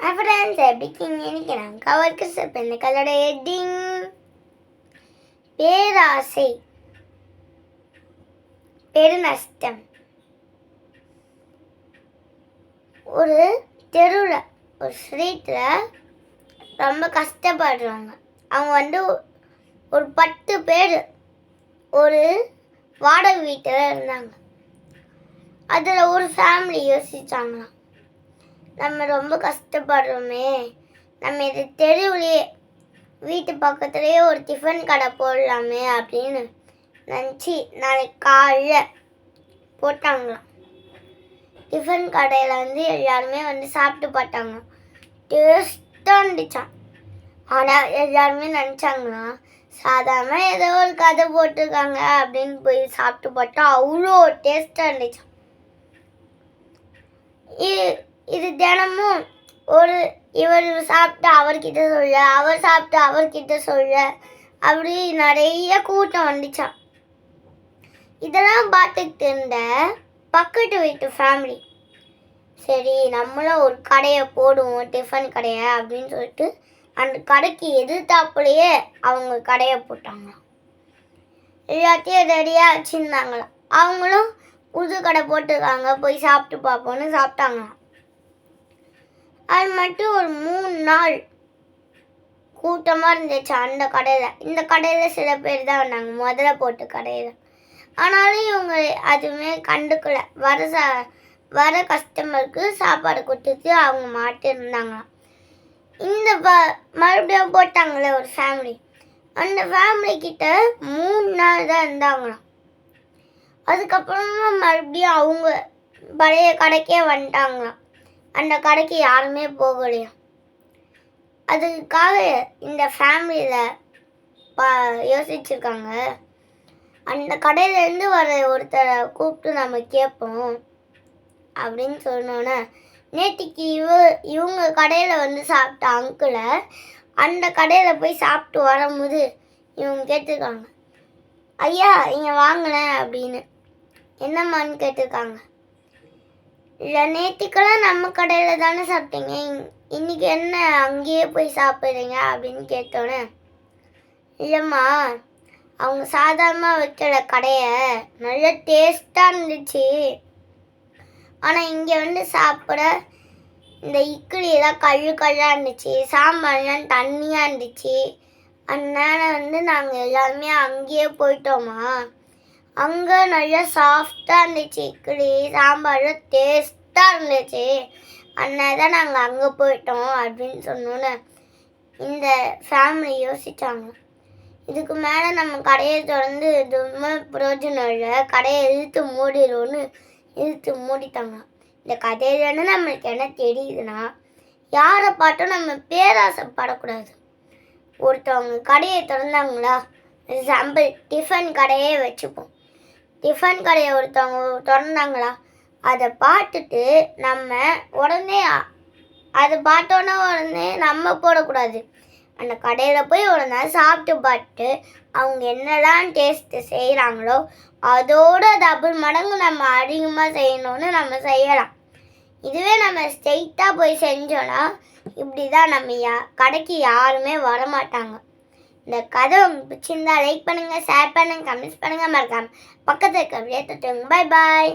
Friends எப்படி இருக்கீங்க இன்னைக்கு நான் கவருக்கு சிறப்பு இந்த கலோட ஹெட்டிங் பேராசை. பெருநஷ்டம். ஒரு தெருவில் ஒரு ஸ்ட்ரீட்டில் ரொம்ப கஷ்டப்படுறவங்க அவங்க வந்து ஒரு பத்து பேர் ஒரு வாடகை வீட்டில் இருந்தாங்க. அதில் ஒரு ஃபேமிலி யோசிச்சாங்களாம். நம்ம ரொம்ப கஷ்டப்படுறோமே. நம்ம இது தெருவுலையே வீட்டு பக்கத்துலேயே ஒரு டிஃபன் கடை போடலாமே அப்படின்னு நினச்சி நாளைக்கு காலைல போட்டாங்களாம். டிஃபன் கடையில் வந்து எல்லாருமே வந்து சாப்பிட்டு பார்த்தாங்க டேஸ்ட்டாக இருந்துச்சான் ஆனால் எல்லாருமே நினச்சாங்களாம் சாதாரண ஏதோ ஒரு கதை போட்டிருக்காங்க அப்படின்னு போய் சாப்பிட்டு பார்த்தா அவ்வளோ டேஸ்ட்டாக இருந்துச்சான் இ- இது தினமும் ஒரு இவர் சாப்பிட்டு அவர்கிட்ட சொல்ல அவர் சாப்பிட்டு அவர்கிட்ட சொல்ல அப்படி நிறைய கூட்டம் வந்துச்சான் இதெல்லாம் பார்த்துக்கிட்டு இருந்த பக்கத்து வீட்டு ஃபேமிலி சரி நம்மளும் ஒரு கடையை போடுவோம் டிஃபன் கடையை அப்படின்னு சொல்லிட்டு அந்த கடைக்கு எதிர்த்தாப்புலையே அவங்க கடையை போட்டாங்களாம். எல்லாத்தையும் ரெடியாக வச்சுருந்தாங்களாம். அவங்களும் புது கடை போட்டிருக்காங்க போய் சாப்பிட்டு பார்ப்போன்னு சாப்பிட்டாங்களாம். அது மட்டும் ஒரு மூணு நாள் கூட்டமாக இருந்துச்சு அந்த கடையில். இந்த கடையில் சில பேர் தான் வந்தாங்க முதல்ல போட்டு கடையில். ஆனாலும் இவங்க அதுவுமே கண்டுக்கல. வர சா வர கஸ்டமருக்கு சாப்பாடு கொடுத்துட்டு அவங்க மாட்டு இருந்தாங்களாம் இந்த ப மறுபடியும் போட்டாங்களே ஒரு ஃபேமிலி அந்த ஃபேமிலி கிட்ட மூணு நாள் தான் இருந்தாங்களாம். அதுக்கப்புறமா மறுபடியும் அவங்க பழைய கடைக்கே வந்துட்டாங்களாம். அந்த கடைக்கு யாருமே போகலையா? அதுக்காக இந்த ஃபேமிலியில் பா யோசிச்சிருக்காங்க. அந்த கடையிலேருந்து வர ஒருத்தரை கூப்பிட்டு நம்ம கேட்போம் அப்படின்னு சொன்னோன்னே நேற்றுக்கு இவ இவங்க கடையில் வந்து சாப்பிட்ட அங்கிளை அந்த கடையில் போய் சாப்பிட்டு வரும்போது இவங்க கேட்டிருக்காங்க ஐயா இங்கே வாங்கினேன் அப்படின்னு. என்னம்மான்னு கேட்டிருக்காங்க. இல்லை நேற்றுக்கெல்லாம் நம்ம கடையில் தானே சாப்பிட்டீங்க. இன்- இன்னைக்கு என்ன அங்கேயே போய் சாப்பிட்றீங்க அப்படின்னு கேட்டோன்னே இல்லைம்மா அவங்க சாதாரணமாக வைக்கிற கடையை நல்ல டேஸ்ட்டாக இருந்துச்சு. ஆனால் இங்கே வந்து சாப்பிட இந்த இக்கிலி எல்லாம் கல்லு கல்லாக இருந்துச்சு சாம்பார்லாம் தண்ணியாக இருந்துச்சு. அதனால் வந்து நாங்கள் எல்லாருமே அங்கேயே போயிட்டோமா அங்கே நல்லா சாஃப்டாக இருந்துச்சு இக்கடி சாம்பார் டேஸ்ட்டாக இருந்துச்சு அதனால தான் நாங்கள் அங்கே போயிட்டோம் அப்படின்னு சொன்னோன்னு இந்த ஃபேமிலி யோசித்தாங்க இதுக்கு மேலே நம்ம கடையை திறந்து எதுவுமே பிரயோஜனம் இல்லை கடையை இழுத்து மூடிடும்னு இழுத்து மூடிட்டாங்க. இந்த கதையிலேருந்து நம்மளுக்கு என்ன தெரியுதுன்னா யாரை பார்த்தும் நம்ம பேராசைப்படக்கூடாது. ஒருத்தவங்க கடையை திறந்தாங்களா? எக்ஸாம்பிள் டிஃபன் கடையே வச்சுப்போம். டிஃபன் கடையை ஒருத்தவங்க திறந்தாங்களா? அதை பார்த்துட்டு நம்ம உடனே அதை பார்த்தோன்னே உடனே நம்ம போடக்கூடாது. அந்த கடையில் போய் ஒரு நாள் சாப்பிட்டு பார்த்துட்டு அவங்க என்னதான் டேஸ்ட்டு செய்கிறாங்களோ அதோட டபுள் மடங்கு நம்ம அதிகமாக செய்யணும்னு நம்ம செய்யலாம். இதுவே நம்ம ஸ்ட்ரெயிட்டாக போய் செஞ்சோன்னா இப்படி தான் நம்ம யா கடைக்கு யாருமே வரமாட்டாங்க. இந்த கதை உங்களுக்கு பிடிச்சிருந்தா லைக் பண்ணுங்கள் ஷேர் பண்ணுங்கள் கமெண்ட்ஸ் பண்ணுங்கள் மறக்காம பக்கத்தில் இருக்க அப்படியே தொட்டுங்க பாய் பாய்